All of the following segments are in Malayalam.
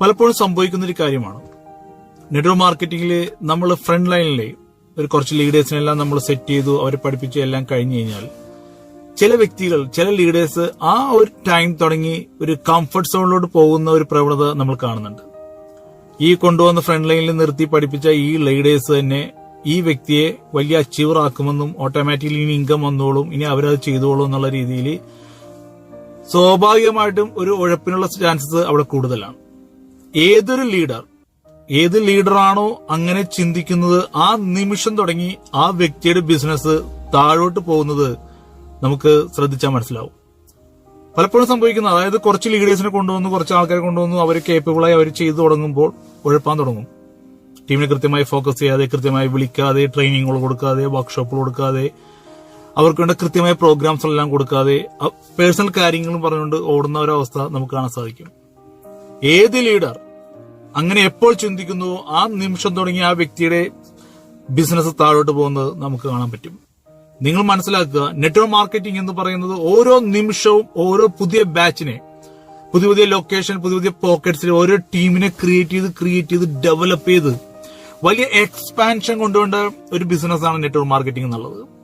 പലപ്പോഴും സംഭവിക്കുന്ന ഒരു കാര്യമാണ്. നെറ്റ്വർക്ക് മാർക്കറ്റിംഗിൽ നമ്മൾ ഫ്രണ്ട് ലൈനിലെ ഒരു കുറച്ച് ലീഡേഴ്സിനെല്ലാം നമ്മൾ സെറ്റ് ചെയ്തു അവരെ പഠിപ്പിച്ചു എല്ലാം കഴിഞ്ഞു കഴിഞ്ഞാൽ ചില വ്യക്തികൾ ചില ലീഡേഴ്സ് ആ ഒരു ടൈം തുടങ്ങി ഒരു കംഫർട്ട് സോണിലോട്ട് പോകുന്ന ഒരു പ്രവണത നമ്മൾ കാണുന്നുണ്ട്. ഈ കൊണ്ടുവന്ന ഫ്രണ്ട് ലൈനിൽ നിർത്തി പഠിപ്പിച്ച ഈ ലീഡേഴ്സ് തന്നെ ഈ വ്യക്തിയെ വലിയ അച്ചീവർ ആക്കുമെന്നും ഓട്ടോമാറ്റിക്കലി ഇനി ഇൻകം വന്നോളും ഇനി അവരത് ചെയ്തോളും എന്നുള്ള രീതിയിൽ സ്വാഭാവികമായിട്ടും ഒരു ഉഴപ്പിനുള്ള ചാൻസസ് അവിടെ കൂടുതലാണ്. ഏതൊരു ലീഡർ ഏത് ലീഡറാണോ അങ്ങനെ ചിന്തിക്കുന്നത് ആ നിമിഷം തുടങ്ങി ആ വ്യക്തിയുടെ ബിസിനസ് താഴോട്ട് പോകുന്നത് നമുക്ക് ശ്രദ്ധിച്ചാൽ മനസ്സിലാവും. പലപ്പോഴും സംഭവിക്കുന്നത് അതായത് കുറച്ച് ലീഡേഴ്സിനെ കൊണ്ടുവന്നു കുറച്ച് ആൾക്കാരെ കൊണ്ടുവന്നു അവർ കേപ്പബിളായി അവർ ചെയ്തു തുടങ്ങുമ്പോൾ ഉഴപ്പാൻ തുടങ്ങും. ടീമിനെ കൃത്യമായി ഫോക്കസ് ചെയ്യാതെ കൃത്യമായി വിളിക്കാതെ ട്രെയിനിങ്ങുകൾ കൊടുക്കാതെ വർക്ക്ഷോപ്പുകൾ കൊടുക്കാതെ അവർക്ക് വേണ്ട കൃത്യമായ പ്രോഗ്രാംസ് എല്ലാം കൊടുക്കാതെ പേഴ്സണൽ കാര്യങ്ങളും പറഞ്ഞുകൊണ്ട് ഓടുന്ന ഒരവസ്ഥ നമുക്ക് കാണാൻ സാധിക്കും. ഏത് ലീഡർ അങ്ങനെ എപ്പോൾ ചിന്തിക്കുന്നു? ആ നിമിഷം തുടങ്ങി ആ വ്യക്തിയുടെ ബിസിനസ് താഴോട്ട് പോകുന്നത് നമുക്ക് കാണാൻ പറ്റും. നിങ്ങൾ മനസ്സിലാക്കുക നെറ്റ്വർക്ക് മാർക്കറ്റിംഗ് എന്ന് പറയുന്നത് ഓരോ നിമിഷവും ഓരോ പുതിയ ബാച്ചിനെ പുതിയ പുതിയ ലൊക്കേഷൻ പുതിയ പുതിയ പോക്കറ്റ്സിൽ ഓരോ ടീമിനെ ക്രിയേറ്റ് ചെയ്ത് ക്രിയേറ്റ് ചെയ്ത് ഡെവലപ്പ് ചെയ്ത് വലിയ എക്സ്പാൻഷൻ കൊണ്ടുകൊണ്ട് ഒരു ബിസിനസ്സാണ് നെറ്റ്വർക്ക് മാർക്കറ്റിംഗ് എന്നുള്ളത്.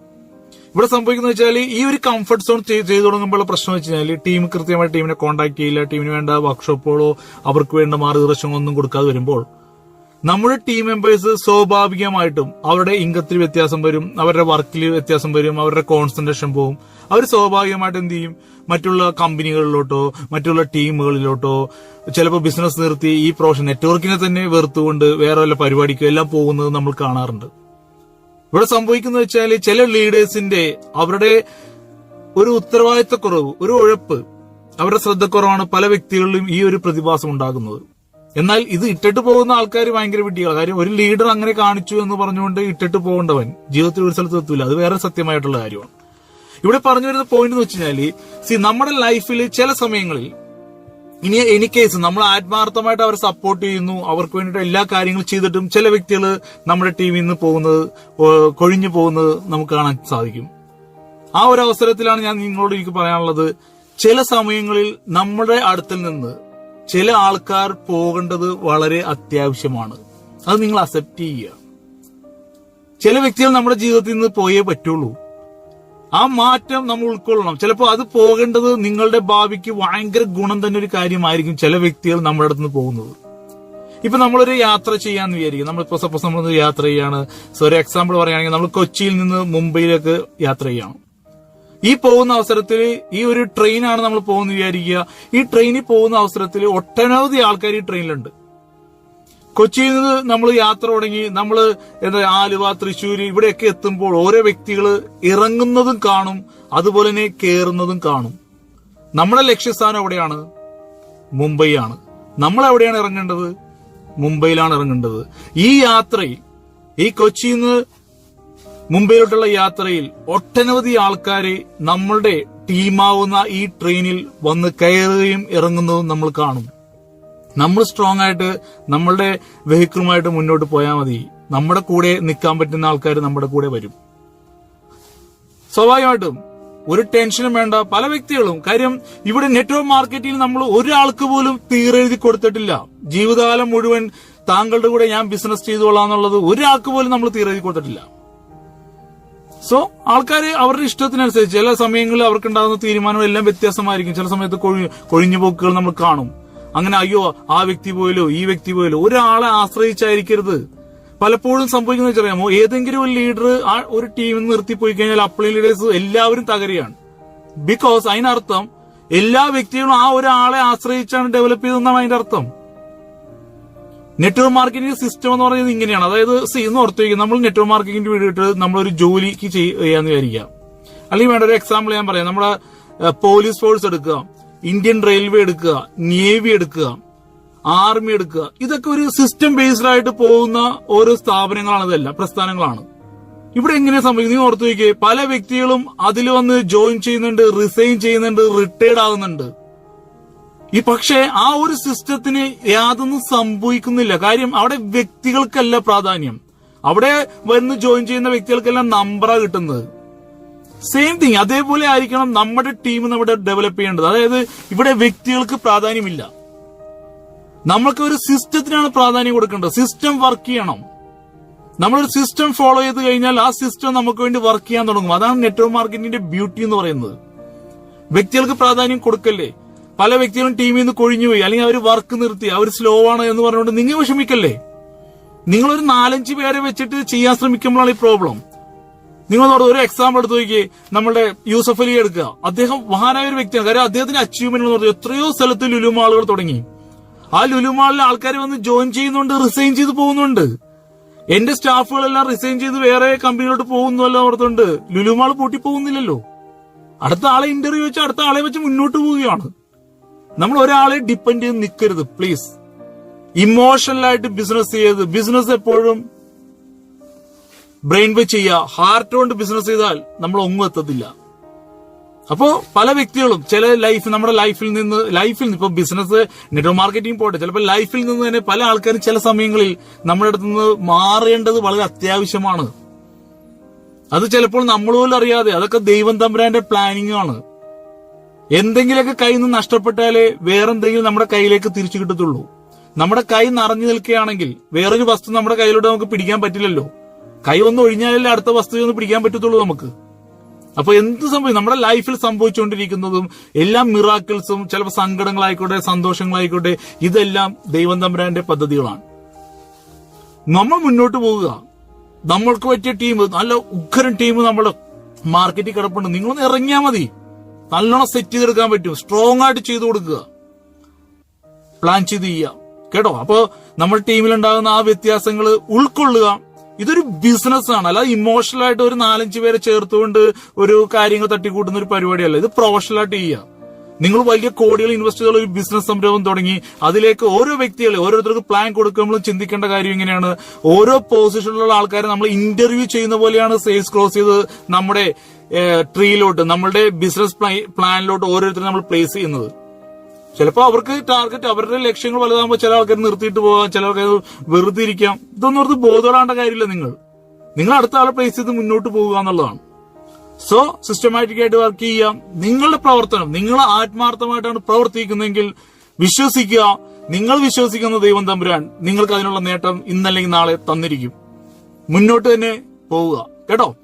ഇവിടെ സംഭവിക്കുന്ന വെച്ചാൽ ഈ ഒരു കംഫർട്ട് സോൺ ചെയ്തു തുടങ്ങുമ്പോൾ പ്രശ്നം വെച്ച് കഴിഞ്ഞാൽ ടീം കൃത്യമായി ടീമിനെ കോൺടാക്ട് ചെയ്യില്ല ടീമിന് വേണ്ട വർക്ക്ഷോപ്പുകളോ അവർക്ക് വേണ്ട മാർഗദർശനമോ ഒന്നും കൊടുക്കാതെ വരുമ്പോൾ നമ്മുടെ ടീം മെമ്പേഴ്സ് സ്വാഭാവികമായിട്ടും അവരുടെ ഇംഗത്തിൽ വ്യത്യാസം വരും അവരുടെ വർക്കിൽ വ്യത്യാസം വരും അവരുടെ കോൺസെൻട്രേഷൻ പോകും അവർ സ്വാഭാവികമായിട്ട് എന്ത് ചെയ്യും? മറ്റുള്ള കമ്പനികളിലോട്ടോ മറ്റുള്ള ടീമുകളിലോട്ടോ ചിലപ്പോൾ ബിസിനസ് നിർത്തി ഈ പ്രൊഫഷൻ നെറ്റ്വർക്കിനെ തന്നെ വെറുത്തുകൊണ്ട് വേറെ വല്ല പരിപാടിക്കോ എല്ലാം പോകുന്നത് നമ്മൾ കാണാറുണ്ട്. ഇവിടെ സംഭവിക്കുന്നത് വെച്ചാൽ ചില ലീഡേഴ്സിന്റെ അവരുടെ ഒരു ഉത്തരവാദിത്തക്കുറവ് ഒരു ഉഴപ്പ് അവരുടെ ശ്രദ്ധക്കുറവാണ് പല വ്യക്തികളിലും ഈ ഒരു പ്രതിഭാസം ഉണ്ടാകുന്നത്. എന്നാൽ ഇത് ഇട്ടിട്ട് പോകുന്ന ആൾക്കാർ ഭയങ്കര വിട്ടിയാണ് കാര്യം ഒരു ലീഡർ അങ്ങനെ കാണിച്ചു എന്ന് പറഞ്ഞുകൊണ്ട് ഇട്ടിട്ട് പോകേണ്ടവൻ ജീവിതത്തിൽ ഒരു സ്ഥലത്ത് എത്തൂല. അത് വേറെ സത്യമായിട്ടുള്ള കാര്യമാണ്. ഇവിടെ പറഞ്ഞു വരുന്ന പോയിന്റ് എന്ന് വെച്ചാൽ സി നമ്മുടെ ലൈഫിൽ ചില സമയങ്ങളിൽ ഇനി എനി കേസ് നമ്മൾ ആത്മാർത്ഥമായിട്ട് അവരെ സപ്പോർട്ട് ചെയ്യുന്നു. അവർക്ക് വേണ്ടിയിട്ട് എല്ലാ കാര്യങ്ങളും ചെയ്തിട്ടും ചില വ്യക്തികൾ നമ്മുടെ ടീമിൽ നിന്ന് പോകുന്നത് കൊഴിഞ്ഞു പോകുന്നത് നമുക്ക് കാണാൻ സാധിക്കും. ആ ഒരു അവസരത്തിലാണ് ഞാൻ നിങ്ങളോട് എനിക്ക് പറയാനുള്ളത്. ചില സമയങ്ങളിൽ നമ്മുടെ അടുത്തിൽ നിന്ന് ചില ആൾക്കാർ പോകേണ്ടത് വളരെ അത്യാവശ്യമാണ്. അത് നിങ്ങൾ അക്സെപ്റ്റ് ചെയ്യുക. ചില വ്യക്തികൾ നമ്മുടെ ജീവിതത്തിൽ നിന്ന് പോയേ പറ്റുള്ളൂ. ആ മാറ്റം നമ്മൾ ഉൾക്കൊള്ളണം. ചിലപ്പോൾ അത് പോകേണ്ടത് നിങ്ങളുടെ ഭാവിക്ക് ഭയങ്കര ഗുണം തന്നെ ഒരു കാര്യമായിരിക്കും ചില വ്യക്തികൾ നമ്മുടെ അടുത്ത് നിന്ന് പോകുന്നത്. ഇപ്പൊ നമ്മളൊരു യാത്ര ചെയ്യാന്ന് വിചാരിക്കും. നമ്മളിപ്പോ സപ്പോസ് നമ്മൾ യാത്ര ചെയ്യാണ്. സോ ഒരു എക്സാമ്പിൾ പറയുകയാണെങ്കിൽ നമ്മൾ കൊച്ചിയിൽ നിന്ന് മുംബൈയിലേക്ക് യാത്ര ചെയ്യണം. ഈ പോകുന്ന അവസരത്തിൽ ഈ ഒരു ട്രെയിനാണ് നമ്മൾ പോകുന്നത് വിചാരിക്കുക. ഈ ട്രെയിനിൽ പോകുന്ന അവസരത്തിൽ ഒട്ടനവധി ആൾക്കാർ ഈ ട്രെയിനിലുണ്ട് കൊച്ചിയിൽ നിന്ന് നമ്മൾ യാത്ര തുടങ്ങി നമ്മൾ എന്താ ആലുവ തൃശ്ശൂർ ഇവിടെയൊക്കെ എത്തുമ്പോൾ ഓരോ വ്യക്തികൾ ഇറങ്ങുന്നതും കാണും അതുപോലെ തന്നെ കയറുന്നതും കാണും. നമ്മുടെ ലക്ഷ്യസ്ഥാനം എവിടെയാണ്? മുംബൈ ആണ് നമ്മൾ എവിടെയാണ് ഇറങ്ങേണ്ടത്? മുംബൈയിലാണ് ഇറങ്ങേണ്ടത്. ഈ യാത്രയിൽ ഈ കൊച്ചിയിൽ നിന്ന് മുംബൈയിലോട്ടുള്ള യാത്രയിൽ ഒട്ടനവധി ആൾക്കാരെ നമ്മളുടെ ടീമാവുന്ന ഈ ട്രെയിനിൽ വന്ന് കയറുകയും ഇറങ്ങുന്നതും നമ്മൾ കാണും. നമ്മൾ സ്ട്രോങ് ആയിട്ട് നമ്മളുടെ വെഹിക്കിളുമായിട്ട് മുന്നോട്ട് പോയാൽ മതി. നമ്മുടെ കൂടെ നിൽക്കാൻ പറ്റുന്ന ആൾക്കാർ നമ്മുടെ കൂടെ വരും. സ്വാഭാവികമായിട്ടും ഒരു ടെൻഷനും വേണ്ട പല വ്യക്തികളും. കാര്യം ഇവിടെ നെറ്റ്വർക്ക് മാർക്കറ്റിംഗ് നമ്മൾ ഒരാൾക്ക് പോലും തീരെഴുതി കൊടുത്തിട്ടില്ല. ജീവിതകാലം മുഴുവൻ താങ്കളുടെ കൂടെ ഞാൻ ബിസിനസ് ചെയ്തോളാം എന്നുള്ളത് ഒരാൾക്ക് പോലും നമ്മൾ തീരെഴുതി കൊടുത്തിട്ടില്ല. സോ ആൾക്കാർ അവരുടെ ഇഷ്ടത്തിനനുസരിച്ച് ചില സമയങ്ങളിൽ അവർക്കുണ്ടാകുന്ന തീരുമാനങ്ങൾ എല്ലാം വ്യത്യാസമായിരിക്കും. ചില സമയത്ത് കൊഴി- കൊഴിഞ്ഞു പോക്കുകൾ നമ്മൾ കാണും. അങ്ങനെ അയ്യോ ആ വ്യക്തി പോയല്ലോ ഈ വ്യക്തി പോയല്ലോ ഒരാളെ ആശ്രയിച്ചായിരിക്കരുത്. പലപ്പോഴും സംഭവിക്കുന്ന വെച്ചറിയാമോ? ഏതെങ്കിലും ഒരു ലീഡർ ആ ഒരു ടീമിൽ നിർത്തി പോയി കഴിഞ്ഞാൽ അപ്ലൈ ലീഡേഴ്സ് എല്ലാവരും തകരുകയാണ്. ബിക്കോസ് അതിനർത്ഥം എല്ലാ വ്യക്തികളും ആ ഒരാളെ ആശ്രയിച്ചാണ് ഡെവലപ്പ് ചെയ്തതെന്നാണ് അതിന്റെ അർത്ഥം. നെറ്റ്വർക്ക് മാർക്കറ്റിംഗ് സിസ്റ്റം എന്ന് പറയുന്നത് ഇങ്ങനെയാണ്. അതായത് സി എന്ന് ഓർത്ത് വയ്ക്കുക നമ്മൾ നെറ്റ്വർക്ക് മാർക്കറ്റിംഗ് വേണ്ടിയിട്ട് നമ്മളൊരു ജോലിക്ക് ചെയ്യാന്ന് വിചാരിക്കുക. അല്ലെങ്കിൽ വേണ്ട ഒരു എക്സാമ്പിൾ ഞാൻ പറയാം. നമ്മുടെ പോലീസ് ഫോഴ്സ് എടുക്കുക. ഇന്ത്യൻ റെയിൽവേ എടുക്കുക നേവി എടുക്കുക ആർമി എടുക്കുക ഇതൊക്കെ ഒരു സിസ്റ്റം ബേസ്ഡ് ആയിട്ട് പോകുന്ന ഓരോ സ്ഥാപനങ്ങളാണ് ഇതെല്ലാം പ്രസ്ഥാനങ്ങളാണ്. ഇവിടെ എങ്ങനെ സംഭവിക്കുന്നത് നീ ഓർത്തു നോക്കിയേ പല വ്യക്തികളും അതിൽ വന്ന് ജോയിൻ ചെയ്യുന്നുണ്ട് റിസൈൻ ചെയ്യുന്നുണ്ട് റിട്ടയർഡ് ആകുന്നുണ്ട്. ഈ പക്ഷേ ആ ഒരു സിസ്റ്റത്തിന് യാതൊന്നും സംഭവിക്കുന്നില്ല. കാര്യം അവിടെ വ്യക്തികൾക്കല്ല പ്രാധാന്യം. അവിടെ വന്ന് ജോയിൻ ചെയ്യുന്ന വ്യക്തികൾക്കെല്ലാം നമ്പറാണ് കിട്ടുന്നത്. സെയിം തിങ് അതേപോലെ ആയിരിക്കണം നമ്മുടെ ടീം നമ്മുടെ ഡെവലപ്പ് ചെയ്യേണ്ടത്. അതായത് ഇവിടെ വ്യക്തികൾക്ക് പ്രാധാന്യമില്ല. നമ്മൾക്ക് ഒരു സിസ്റ്റത്തിനാണ് പ്രാധാന്യം കൊടുക്കേണ്ടത്. സിസ്റ്റം വർക്ക് ചെയ്യണം. നമ്മളൊരു സിസ്റ്റം ഫോളോ ചെയ്ത് കഴിഞ്ഞാൽ ആ സിസ്റ്റം നമുക്ക് വേണ്ടി വർക്ക് ചെയ്യാൻ തുടങ്ങും. അതാണ് നെറ്റ്വർക്ക് മാർക്കറ്റിന്റെ ബ്യൂട്ടി എന്ന് പറയുന്നത്. വ്യക്തികൾക്ക് പ്രാധാന്യം കൊടുക്കല്ലേ? പല വ്യക്തികളും ടീമിൽ നിന്ന് കൊഴിഞ്ഞുപോയി അല്ലെങ്കിൽ അവർ വർക്ക് നിർത്തി. അവർ സ്ലോ ആണ് എന്ന് പറഞ്ഞുകൊണ്ട് നിങ്ങൾ വിഷമിക്കല്ലേ? നിങ്ങളൊരു നാലഞ്ച് പേരെ വെച്ചിട്ട് ചെയ്യാൻ ശ്രമിക്കുമ്പോഴാണ് ഈ പ്രോബ്ലം നിങ്ങൾ നോട് ഒരു എക്സാമ്പിൾ എടുത്ത് നോക്കി നമ്മുടെ യൂസഫ് അലി എടുക്കുക. അദ്ദേഹം മഹാനായ ഒരു വ്യക്തിയാണ്. കാര്യം അദ്ദേഹത്തിന്റെ അച്ചീവ്മെന്റ് എന്ന് പറഞ്ഞാൽ എത്രയോ സ്ഥലത്ത് ലുലുമാളുകൾ തുടങ്ങി. ആ ലുലുമാളിലെ ആൾക്കാർ വന്ന് ജോയിൻ ചെയ്യുന്നുണ്ട് റിസൈൻ ചെയ്ത് പോകുന്നുണ്ട്. എന്റെ സ്റ്റാഫുകളെല്ലാം റിസൈൻ ചെയ്ത് വേറെ കമ്പനിയിലോട്ട് പോകുന്നല്ലോ ഓർത്തുണ്ട് ലുലുമാൾ പൂട്ടി പോകുന്നില്ലല്ലോ. അടുത്ത ആളെ ഇന്റർവ്യൂ വെച്ച് അടുത്ത ആളെ വെച്ച് മുന്നോട്ട് പോവുകയാണ്. നമ്മൾ ഒരാളെ ഡിപ്പെൻഡ് ചെയ്ത് നിൽക്കരുത് പ്ലീസ് ഇമോഷണലായിട്ട് ബിസിനസ് ചെയ്ത് ബിസിനസ് എപ്പോഴും ബ്രെയിൻ വെച്ച് ചെയ്യുക ഹാർട്ട് കൊണ്ട് ബിസിനസ് ചെയ്താൽ നമ്മൾ ഒന്നും എത്തത്തില്ല. അപ്പോ പല വ്യക്തികളും ചില ലൈഫ് നമ്മുടെ ലൈഫിൽ നിന്ന് ലൈഫിൽ നിന്ന് ഇപ്പൊ ബിസിനസ് നെറ്റ്വർക്ക് മാർക്കറ്റിംഗ് പോട്ടെ ചിലപ്പോൾ ലൈഫിൽ നിന്ന് തന്നെ പല ആൾക്കാരും ചില സമയങ്ങളിൽ നമ്മുടെ അടുത്ത് നിന്ന് മാറേണ്ടത് വളരെ അത്യാവശ്യമാണ്. അത് ചിലപ്പോൾ നമ്മൾ പോലും അറിയാതെ അതൊക്കെ ദൈവം തമ്പുരാന്റെ പ്ലാനിങ് ആണ്. എന്തെങ്കിലുമൊക്കെ കയ്യിൽ നിന്ന് നഷ്ടപ്പെട്ടാലേ വേറെന്തെങ്കിലും നമ്മുടെ കയ്യിലേക്ക് തിരിച്ചു കിട്ടത്തുള്ളൂ. നമ്മുടെ കൈ നിറഞ്ഞു നിൽക്കുകയാണെങ്കിൽ വേറൊരു വസ്തു നമ്മുടെ കയ്യിലൂടെ നമുക്ക് പിടിക്കാൻ പറ്റില്ലല്ലോ. കൈ ഒന്ന് ഒഴിഞ്ഞാലല്ലേ അടുത്ത വസ്തു ഒന്ന് പിടിക്കാൻ പറ്റത്തുള്ളൂ നമുക്ക്. അപ്പൊ എന്ത് സംഭവിക്കും നമ്മുടെ ലൈഫിൽ സംഭവിച്ചുകൊണ്ടിരിക്കുന്നതും എല്ലാ മിറാക്കിൾസും ചിലപ്പോൾ സങ്കടങ്ങളായിക്കോട്ടെ സന്തോഷങ്ങളായിക്കോട്ടെ ഇതെല്ലാം ദൈവം തമ്പുരാന്റെ പദ്ധതികളാണ്. നമ്മൾ മുന്നോട്ട് പോവുക. നമ്മൾക്ക് പറ്റിയ ടീം നല്ല ഉഗ്രൻ ടീം നമ്മൾ മാർക്കറ്റിൽ കിടപ്പുണ്ട്. നിങ്ങളൊന്ന് ഇറങ്ങിയാൽ മതി. നല്ലോണം സെറ്റ് ചെയ്തെടുക്കാൻ പറ്റും. സ്ട്രോങ് ആയിട്ട് ചെയ്തു കൊടുക്കുക. പ്ലാൻ ചെയ്ത് ചെയ്യുക. കേട്ടോ? അപ്പോ നമ്മൾ ടീമിലുണ്ടാകുന്ന ആ വ്യത്യാസങ്ങൾ ഉൾക്കൊള്ളുക. ഇതൊരു ബിസിനസ് ആണ്. അല്ല ഇമോഷണൽ ആയിട്ട് ഒരു നാലഞ്ച് പേരെ ചേർത്തുകൊണ്ട് ഒരു കാര്യങ്ങൾ തട്ടിക്കൂട്ടുന്ന ഒരു പരിപാടിയല്ല. ഇത് പ്രൊഫഷണൽ ആയിട്ട് ചെയ്യുക നിങ്ങൾ വലിയ കോടികൾ ഇൻവെസ്റ്റ് ചെയ്തുള്ള ഒരു ബിസിനസ് സംരംഭം തുടങ്ങി അതിലേക്ക് ഓരോ വ്യക്തികളെ ഓരോരുത്തർക്ക് പ്ലാൻ കൊടുക്കുമ്പോൾ ചിന്തിക്കേണ്ട കാര്യം ഇങ്ങനെയാണ്. ഓരോ പൊസിഷനിലുള്ള ആൾക്കാരെ നമ്മൾ ഇന്റർവ്യൂ ചെയ്യുന്ന പോലെയാണ് സെയിൽസ് ക്ലോസ് ചെയ്ത് നമ്മുടെ ട്രീയിലോട്ട് നമ്മുടെ ബിസിനസ് പ്ലാനിലോട്ട് ഓരോരുത്തരും നമ്മൾ പ്ലേസ് ചെയ്യുന്നത്. ചിലപ്പോൾ അവർക്ക് ടാർഗറ്റ് അവരുടെ ലക്ഷ്യങ്ങൾ വലുതാകുമ്പോൾ ചില ആൾക്കാർ നിർത്തിയിട്ട് പോകാം ചില ആൾക്കാർ വെറുതെ ഇരിക്കാം. ഇതൊന്നും ഓർത്ത് ബോധപ്പെടേണ്ട കാര്യമില്ല നിങ്ങൾ. നിങ്ങൾ അടുത്ത ആളെ പ്ലേസ് ചെയ്ത് മുന്നോട്ട് പോകുക എന്നുള്ളതാണ്. സോ സിസ്റ്റമാറ്റിക് ആയിട്ട് വർക്ക് ചെയ്യാം. നിങ്ങളുടെ പ്രവർത്തനം നിങ്ങൾ ആത്മാർത്ഥമായിട്ടാണ് പ്രവർത്തിക്കുന്നതെങ്കിൽ വിശ്വസിക്കുക. നിങ്ങൾ വിശ്വസിക്കുന്ന ദൈവം തമ്പുരാൻ നിങ്ങൾക്ക് അതിനുള്ള നേട്ടം ഇന്നല്ലെങ്കിൽ നാളെ തന്നിരിക്കും. മുന്നോട്ട് തന്നെ പോവുക. കേട്ടോ?